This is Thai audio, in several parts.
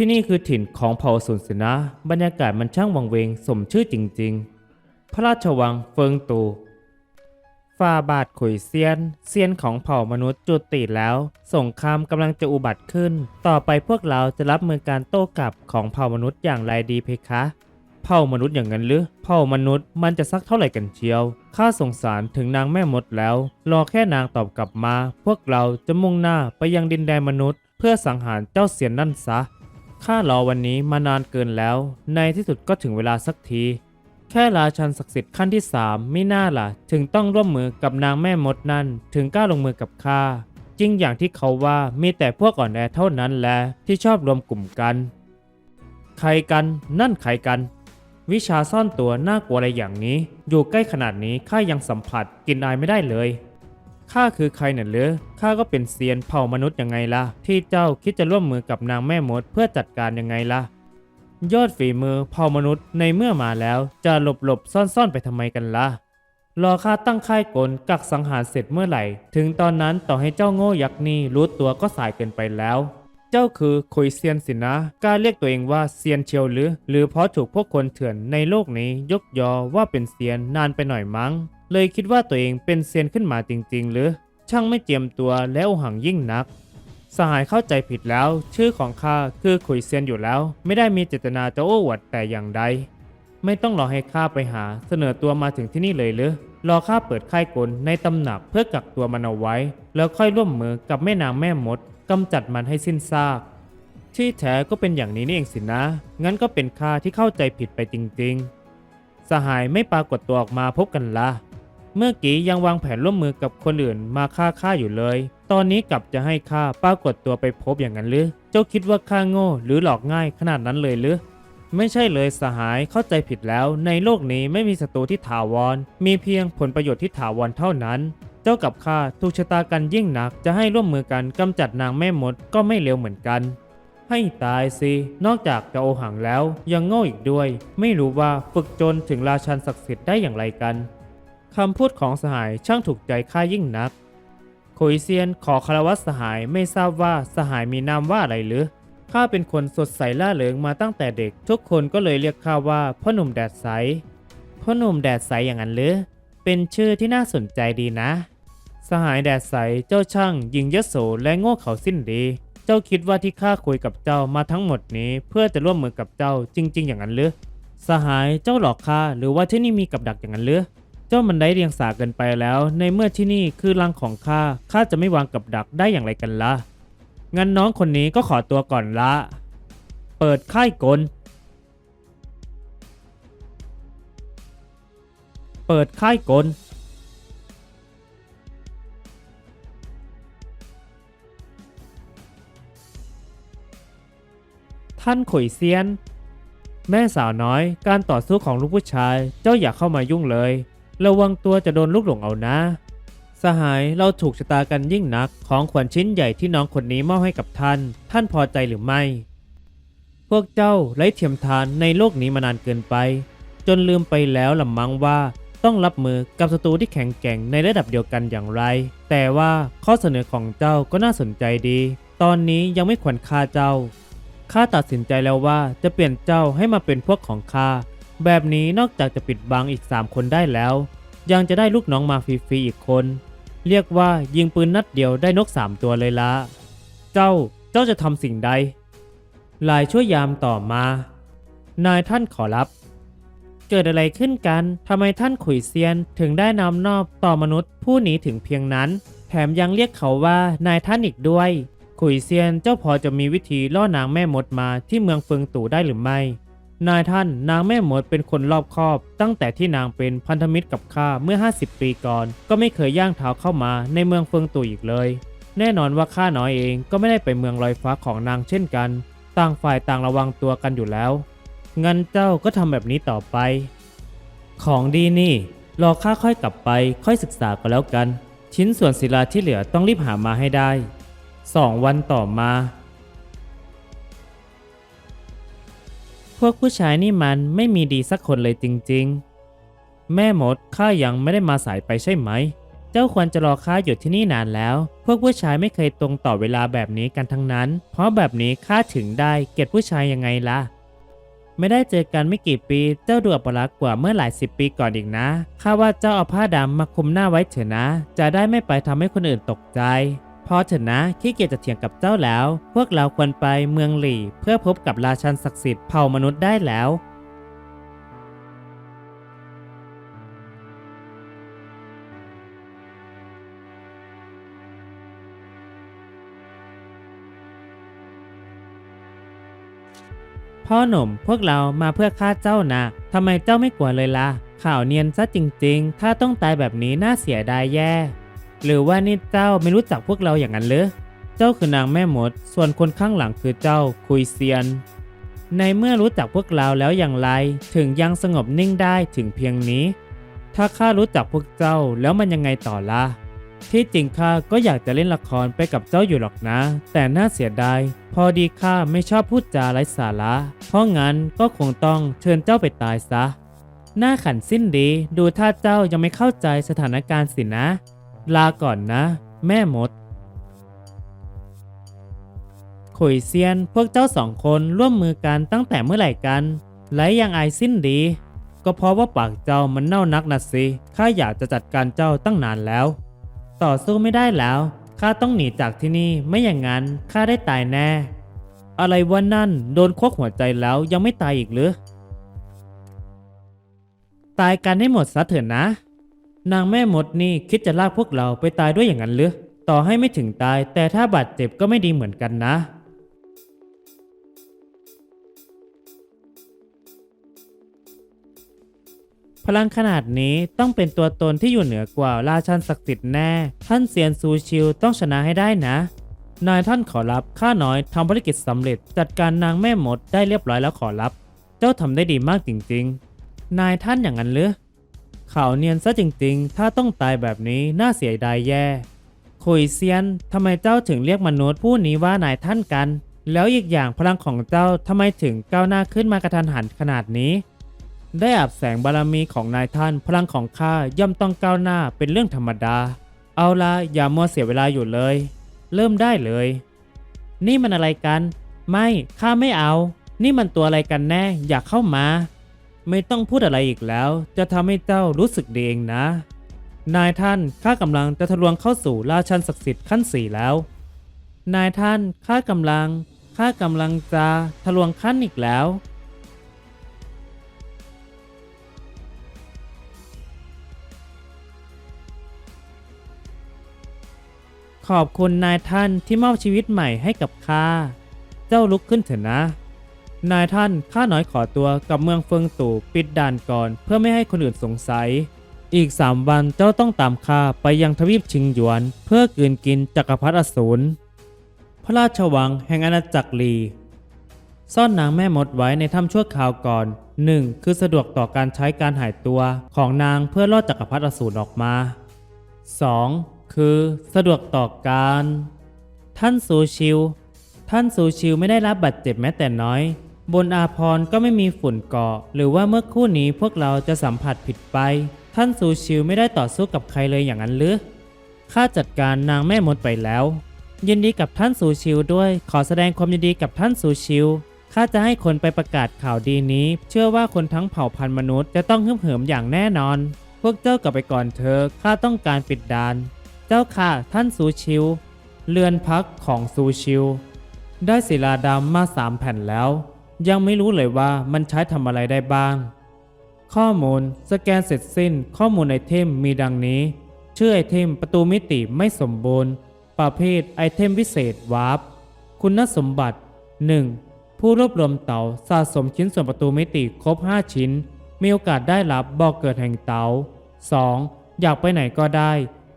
ที่นี่คือถิ่นของเผ่าสุนสินะบรรยากาศมันช่างวังเวงสมชื่อจริง ๆ พระราชวังเฟิงตูฟาบาทขุยเซียนเซียนของเผ่ามนุษย์จุติแล้ว สงครามกำลังจะอุบัติขึ้น ต่อไปพวกเราจะรับมือการโต้กลับของเผ่ามนุษย์อย่างไรดีเพคะ เผ่ามนุษย์อย่างนั้นหรือ เผ่ามนุษย์มันจะสักเท่าไหร่กันเชียวข้าสงสารถึงนางแม่มดแล้ว รอแค่นางตอบกลับมา พวกเราจะมุ่งหน้าไปยังดินแดนมนุษย์ เพื่อสังหารเจ้าเสียนนั่นซะ ข้ารอวันนี้มานานเกินแล้ว ในที่สุดก็ถึงเวลาสักที แค่ราชันศักดิ์สิทธิ์ขั้นที่สามไม่น่าล่ะ ถึงต้องร่วมมือกับนางแม่มดนั่น ถึงกล้าลงมือกับข้าจริงอย่างที่เขาว่ามีแต่พวกอ่อนแอเท่านั้นแหละที่ชอบรวมกลุ่มกัน ใครกัน นั่นใครกัน วิชาซ่อนตัวน่ากลัวอะไรอย่างนี้ อยู่ใกล้ขนาดนี้ข้ายังสัมผัสกลินอายไม่ได้เลย ข้าคือใครน่ะหรือข้าก็เป็นเซียนเผ่ามนุษย์ยังไงล่ะ ที่เจ้าคิดจะร่วมมือกับนางแม่มดเพื่อจัดการยังไงล่ะ ยอดฝีมือเผ่ามนุษย์ในเมื่อมาแล้วจะหลบหลบซ่อนซ่อนๆไปทำไมกันล่ะ รอข้าตั้งค่ายกลกักสังหารเสร็จเมื่อไหร่ ถึงตอนนั้นต่อให้เจ้าโง่ยักษ์นี่รู้ตัวก็สายเกินไปแล้ว เจ้าคือคุยเซียนสินะกล้าเรียกตัวเองว่าเซียนเชียวหรือ หรือเพราะถูกพวกคนเถื่อนในโลกนี้ยกยอว่าเป็นเซียนนานไปหน่อยมั้ง เลยคิดว่าตัวเองเป็นเซียนขึ้นมาจริง ๆ หรือ ช่างไม่เจียมตัวและโอหังยิ่งนัก สหายเข้าใจผิดแล้ว ชื่อของข้าคือขุยเซียนอยู่แล้ว ไม่ได้มีเจตนาจะโอ้อวดแต่อย่างใด ไม่ต้องรอให้ข้าไปหา เสนอตัวมาถึงที่นี่เลยหรือรอข้าเปิดค่ายกลในตำหนักเพื่อกักตัวมันเอาไว้ แล้วค่อยร่วมมือกับแม่นางแม่มดกำจัดมันให้สิ้นซากที่แท้ก็เป็นอย่างนี้นี่เองสินะ งั้นก็เป็นข้าที่เข้าใจผิดไปจริง ๆ สหายไม่ปรากฏตัวออกมาพบกันละ เมื่อกี้ยังวางแผนร่วมมือกับคนอื่นมาฆ่าข้าอยู่เลย ตอนนี้กลับจะให้ข้าปรากฏตัวไปพบอย่างนั้นหรือ เจ้าคิดว่าข้าโง่หรือหลอกง่ายขนาดนั้นเลยหรือ ไม่ใช่เลยสหายเข้าใจผิดแล้ว ในโลกนี้ไม่มีศัตรูที่ถาวร มีเพียงผลประโยชน์ที่ถาวรเท่านั้น เจ้ากับข้าถูกชะตากันยิ่งหนัก จะให้ร่วมมือกันกำจัดนางแม่มดก็ไม่เร็วเหมือนกันให้ตายสิ นอกจากจะโอหังแล้วยังโง่อีกด้วย ไม่รู้ว่าฝึกจนถึงราชันศักดิ์สิทธิ์ได้อย่างไรกัน คำพูดของสหายช่างถูกใจข้ายิ่งนักขุยเซียนขอคารวะสหายไม่ทราบว่าสหายมีนามว่าอะไรหรือ ข้าเป็นคนสดใสล่าเริงมาตั้งแต่เด็ก ทุกคนก็เลยเรียกข้าว่าพ่อหนุ่มแดดใส พ่อหนุ่มแดดใสอย่างนั้นหรือ เป็นชื่อที่น่าสนใจดีนะ สหายแดดใสเจ้าช่าง ยิงยโสและโง่เขาสิ้นดี เจ้าคิดว่าที่ข้าคุยกับเจ้ามาทั้งหมดนี้ เพื่อจะร่วมมือกับเจ้าจริง ๆ อย่างนั้นหรือ สหายเจ้าหลอกข้าหรือว่าที่นี่มีกับดักอย่างนั้นหรือ เจ้ามันได้เรียงสาเกินไปแล้ว ในเมื่อที่นี่คือรังของข้าข้าจะไม่วางกับดักได้อย่างไรกันล่ะงั้นน้องคนนี้ก็ขอตัวก่อนละ เปิดค่ายกล เปิดค่ายกล ท่านขุยเซียน แม่สาวน้อย การต่อสู้ของลูกผู้ชาย เจ้าอย่าเข้ามายุ่งเลย ระวังตัวจะโดนลูกหลงเอานะ สหายเราถูกชะตากันยิ่งนักของขวัญชิ้นใหญ่ที่น้องคนนี้มอบให้กับท่าน ท่านพอใจหรือไม่ พวกเจ้าไร้เทียมทานในโลกนี้มานานเกินไป จนลืมไปแล้วลำมังว่าต้องรับมือกับศัตรูที่แข็งแกร่งในระดับเดียวกันอย่างไร แต่ว่าข้อเสนอของเจ้าก็น่าสนใจดี ตอนนี้ยังไม่ควรฆ่าเจ้าข้าตัดสินใจแล้วว่าจะเปลี่ยนเจ้าให้มาเป็นพวกของข้า แบบนี้นอกจากจะปิดบังอีก 3 คนได้แล้ว ยังจะได้ลูกน้องมาฟรีๆอีกคน เรียกว่ายิงปืนนัดเดียวได้นก 3 ตัวเลยละเจ้าเจ้าจะทำสิ่งใดลายช่วยยามต่อมา นายท่านขอรับ เกิดอะไรขึ้นกันทำไมท่านขุยเซียนถึงได้นำนอบต่อมนุษย์ผู้หนีถึงเพียงนั้น แถมยังเรียกเขาว่านายท่านอีกด้วย ขุยเซียนเจ้าพอจะมีวิธีล่อนางแม่มดมาที่เมืองเฟิงตู่ได้หรือไม่ นายท่านนางแม่หมดเป็นคนรอบคอบ ตั้งแต่ที่นางเป็นพันธมิตรกับข้าเมื่อ 50 ปีก่อน ก็ไม่เคยย่างเท้าเข้ามาในเมืองเฟิงตู่อีกเลย แน่นอนว่าข้าน้อยเองก็ไม่ได้ไปเมืองลอยฟ้าของนางเช่นกัน ต่างฝ่ายต่างระวังตัวกันอยู่แล้วงั้นเจ้าก็ทำแบบนี้ต่อไป ของดีนี่ รอข้าค่อยกลับไป ค่อยศึกษาก็แล้วกัน ชิ้นส่วนศิลาที่เหลือต้องรีบหามาให้ได้สองวันต่อมา พวกผู้ชายนี่มันไม่มีดีสักคนเลยจริงๆ แม่มดข้ายังไม่ได้มาสายไปใช่ไหม เจ้าควรจะรอข้าอยู่ที่นี่นานแล้ว พวกผู้ชายไม่เคยตรงต่อเวลาแบบนี้กันทั้งนั้น เพราะแบบนี้ข้าถึงได้เกลียดผู้ชายยังไงล่ะ ไม่ได้เจอกันไม่กี่ปี เจ้าดูอัปลักษณ์กว่าเมื่อหลายสิบปีก่อนอีกนะ ข้าว่าเจ้าเอาผ้าดำมาคลุมหน้าไว้เถอะนะ จะได้ไม่ไปทำให้คนอื่นตกใจ พอเถอะนะขี้เกียจจะเถียงกับเจ้าแล้ว พวกเราควรไปเมืองหลี่เพื่อพบกับราชันศักดิ์สิทธิ์เผ่ามนุษย์ได้แล้ว พ่อหนุ่มพวกเรามาเพื่อฆ่าเจ้านะทำไมเจ้าไม่กลัวเลยล่ะข่าวเนียนซะจริงๆ ถ้าต้องตายแบบนี้น่าเสียดายแย่ หรือว่านี่เจ้าไม่รู้จักพวกเราอย่างนั้นหรือเจ้าคือนางแม่มด ส่วนคนข้างหลังคือเจ้าคุยเซียน ในเมื่อรู้จักพวกเราแล้วอย่างไร ถึงยังสงบนิ่งได้ถึงเพียงนี้ ถ้าข้ารู้จักพวกเจ้าแล้วมันยังไงต่อละที่จริงข้าก็อยากจะเล่นละครไปกับเจ้าอยู่หรอกนะ แต่น่าเสียดายพอดีข้าไม่ชอบพูดจาไร้สาระ เพราะงั้นก็คงต้องเชิญเจ้าไปตายซะ หน้าขันสิ้นดี ดูท่าเจ้ายังไม่เข้าใจสถานการณ์สินะ ลาก่อนนะ แม่มด ขุยเซียนพวกเจ้าสองคนร่วมมือกันตั้งแต่เมื่อไหร่กัน และยังอายสิ้นดี ก็เพราะว่าปากเจ้ามันเน่านักนะสิข้าอยากจะจัดการเจ้าตั้งนานแล้ว ต่อสู้ไม่ได้แล้วข้าต้องหนีจากที่นี่ไม่อย่างนั้นข้าได้ตายแน่ อะไรวะนั่นโดนควักหัวใจแล้วยังไม่ตายอีกหรือ ตายกันให้หมดซะเถอะนะ นางแม่มดนี่คิดจะลากพวกเราไปตายด้วยอย่างนั้นหรือ ต่อให้ไม่ถึงตาย แต่ถ้าบาดเจ็บก็ไม่ดีเหมือนกันนะ พลังขนาดนี้ต้องเป็นตัวตนที่อยู่เหนือกว่าราชันศักดิ์สิทธิ์แน่ ท่านเซียนซูชิวต้องชนะให้ได้นะ นายท่านขอรับ ข้าน้อยทำภารกิจสำเร็จ จัดการนางแม่มดได้เรียบร้อยแล้วขอรับ เจ้าทำได้ดีมากจริงๆ นายท่านอย่างนั้นหรือ ข่าวเนียนซะจริงๆ ถ้าต้องตายแบบนี้น่าเสียดายแย่ คุยเซียน ทำไมเจ้าถึงเรียกมนุษย์ผู้นี้ว่านายท่านกัน แล้วอีกอย่างพลังของเจ้าทำไมถึงก้าวหน้าขึ้นมากระทันหันขนาดนี้ ได้อาบแสงบารมีของนายท่าน พลังของข้าย่อมต้องก้าวหน้าเป็นเรื่องธรรมดา เอาละอย่ามัวเสียเวลาอยู่เลย เริ่มได้เลย นี่มันอะไรกัน ไม่ข้าไม่เอา นี่มันตัวอะไรกันแน่ อยากเข้ามา ไม่ต้องพูดอะไรอีกแล้ว จะทำให้เจ้ารู้สึกดีเองนะ นายท่านข้ากำลังจะทะลวงเข้าสู่ราชันศักดิ์สิทธิ์ขั้นสี่แล้ว นายท่านข้ากำลังข้ากำลังจะทะลวงขั้นอีกแล้ว ขอบคุณนายท่านที่มอบชีวิตใหม่ให้กับข้า เจ้าลุกขึ้นเถอะนะ นายท่านข้าน้อยขอตัวกับเมืองเฟิงตู่ปิดด่านก่อน เพื่อไม่ให้คนอื่นสงสัย อีกสามวันเจ้าต้องตามข้าไปยังทวีปชิงหยวน เพื่อกลืนกินจักรพรรดิอสูรพระราชวังแห่งอาณาจักรลี ซ่อนนางแม่มดไว้ในถ้ำชั่วคราวก่อน 1. คือสะดวกต่อการใช้การหายตัวของนางเพื่อลอดจักรพรรดิอสูรออกมา 2. คือสะดวกต่อการ ท่านซูชิว ท่านซูชิวไม่ได้รับบาดเจ็บแม้แต่น้อย บนอาพรก็ไม่มีฝุ่นเกาะ หรือว่าเมื่อคู่นี้พวกเราจะสัมผัสผิดไป ท่านซูชิวไม่ได้ต่อสู้กับใครเลยอย่างนั้นหรือข้าจัดการนางแม่มดไปแล้ว ยินดีกับท่านซูชิวด้วย ขอแสดงความยินดีกับท่านซูชิวข้าจะให้คนไปประกาศข่าวดีนี้ เชื่อว่าคนทั้งเผ่าพันธุ์มนุษย์จะต้องฮึ่มเหิมอย่างแน่นอน พวกเจ้ากลับไปก่อนเถอะข้าต้องการปิดด่าน เจ้าค่ะท่านซูชิวเรือนพักของซูชิวได้ศิลาดำมาสามแผ่นแล้ว ยังไม่รู้เลยว่ามันใช้ทำอะไรได้บ้าง ข้อมูลสแกนเสร็จสิ้นข้อมูลไอเทมมีดังนี้ ชื่อไอเทมประตูมิติไม่สมบูรณ์ ประเภทไอเทมพิเศษวาร์ปคุณสมบัติ 1. ผู้รวบรวมเต๋าสะสมชิ้นส่วนประตูมิติครบ 5 ชิ้น มีโอกาสได้รับบอกเกิดแห่งเต๋า 2. อยากไปไหนก็ได้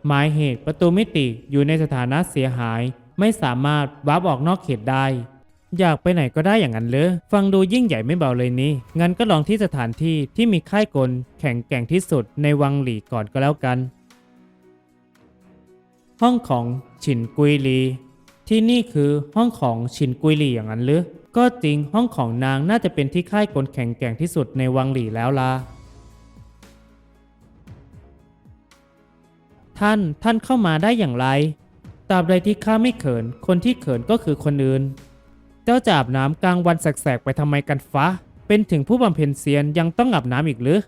หมายเหตุประตูมิติอยู่ในสถานะเสียหาย ไม่สามารถวาร์ปออกนอกเขตได้ อยากไปไหนก็ได้อย่างนั้นเลยฟังดูยิ่งใหญ่ไม่เบาเลยนี่งั้นก็ลองที่สถานที่ที่มีค่ายกลแข็งแกร่งที่สุดในวังหลีก่อนก็แล้วกัน ห้องของฉินกุยลี ที่นี่คือห้องของฉินกุยลีอย่างนั้นหรือก็จริงห้องของนางน่าจะเป็นที่ค่ายกลแข็งแกร่งที่สุดในวังหลีแล้วล่ะทท่านท่านเข้ามาได้อย่างไรตราบใดที่ข้าไม่เขิน คนที่เขินก็คือคนอื่น เจ้าจะอาบน้ำกลางวันแสกๆไปทำไมกันฟ้าเป็นถึงผู้บำเพ็ญเซียนยังต้องอาบน้ำอีกหรือ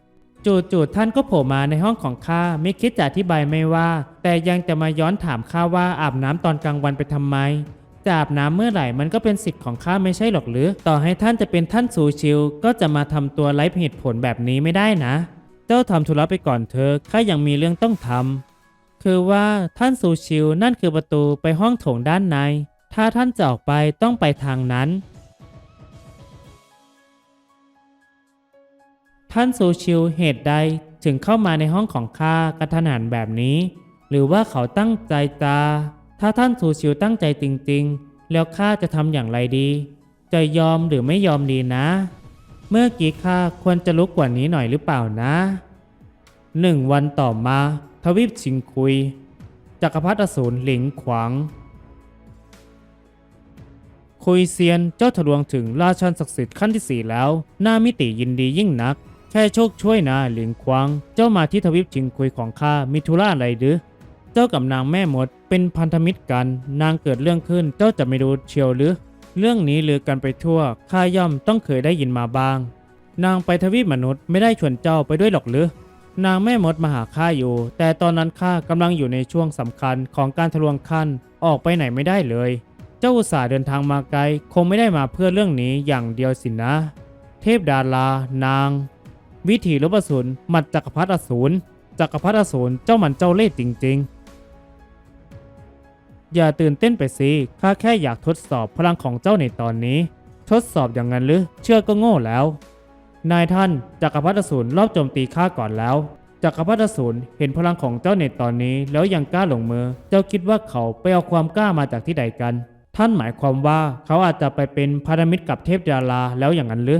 จู่ๆท่านก็โผล่มาในห้องของข้าไม่คิดจะอธิบายไม่ว่า แต่ยังจะมาย้อนถามข้าว่าอาบน้ำตอนกลางวันไปทำไมจะอาบน้ำเมื่อไหร่มันก็เป็นสิทธิ์ของข้าไม่ใช่หรอกหรือ ต่อให้ท่านจะเป็นท่านสูชิว ก็จะมาทำตัวไร้เหตุผลแบบนี้ไม่ได้นะ เจ้าทำธุระไปก่อนเธอะข้ายังมีเรื่องต้องทำคือว่าท่านสูชิวนั่นคือประตูไปห้องโถงด้านใน ถ้าท่านจะออกไปต้องไปทางนั้น ท่านซูชิวเหตุใดถึงเข้ามาในห้องของข้ากระทันหันแบบนี้ หรือว่าเขาตั้งใจจะถ้าท่านซูชิวตั้งใจจริง ๆ แล้วข้าจะทำอย่างไรดี จะยอมหรือไม่ยอมดีนะ เมื่อกี้ข้าควรจะลุกกว่านี้หน่อยหรือเปล่านะหนึ่งวันต่อมา ทวีปชิงคุยจักรพรรดิอสูรหลิงขวาง คุยเซียนเจ้าทะลวงถึงราชันศักดิ์สิทธิ์ขั้นที่สี่แล้วหน้ามิติยินดียิ่งนัก แค่โชคช่วยนะหลิงควางเจ้ามาที่ทวิปชิงคุยของข้ามีธุระอะไรหรือเจ้ากับนางแม่มดเป็นพันธมิตรกัน นางเกิดเรื่องขึ้นเจ้าจะไม่รู้เชียวหรือ เรื่องนี้ลือกันไปทั่วข้าย่อมต้องเคยได้ยินมาบ้าง นางไปทวีปมนุษย์ไม่ได้ชวนเจ้าไปด้วยหรอกหรือนางแม่มดมาหาข้าอยู่ แต่ตอนนั้นข้ากำลังอยู่ในช่วงสำคัญของการทะลวงขั้นออกไปไหนไม่ได้เลย เจ้าอุตส่าห์เดินทางมาไกล คงไม่ได้มาเพื่อเรื่องนี้อย่างเดียวสินะ เทพดารานาง วิถีลบอสูรมัดจักรพรรดิอสูรจักรพรรดิอสูรเจ้ามันเจ้าเล่ห์จริง ๆ อย่าตื่นเต้นไปสิข้าแค่อยากทดสอบพลังของเจ้าในตอนนี้ ทดสอบอย่างนั้นหรือเชื่อก็โง่แล้ว นายท่านจักรพรรดิอสูรรอบโจมตีข้าก่อนแล้วจักรพรรดิอสูรเห็นพลังของเจ้าในตอนนี้แล้วยังกล้าลงมือ เจ้าคิดว่าเขาไปเอาความกล้ามาจากที่ใดกัน ท่านหมายความว่าเขาอาจจะไปเป็นพันธมิตรกับเทพดาราแล้วอย่างนั้นหรือ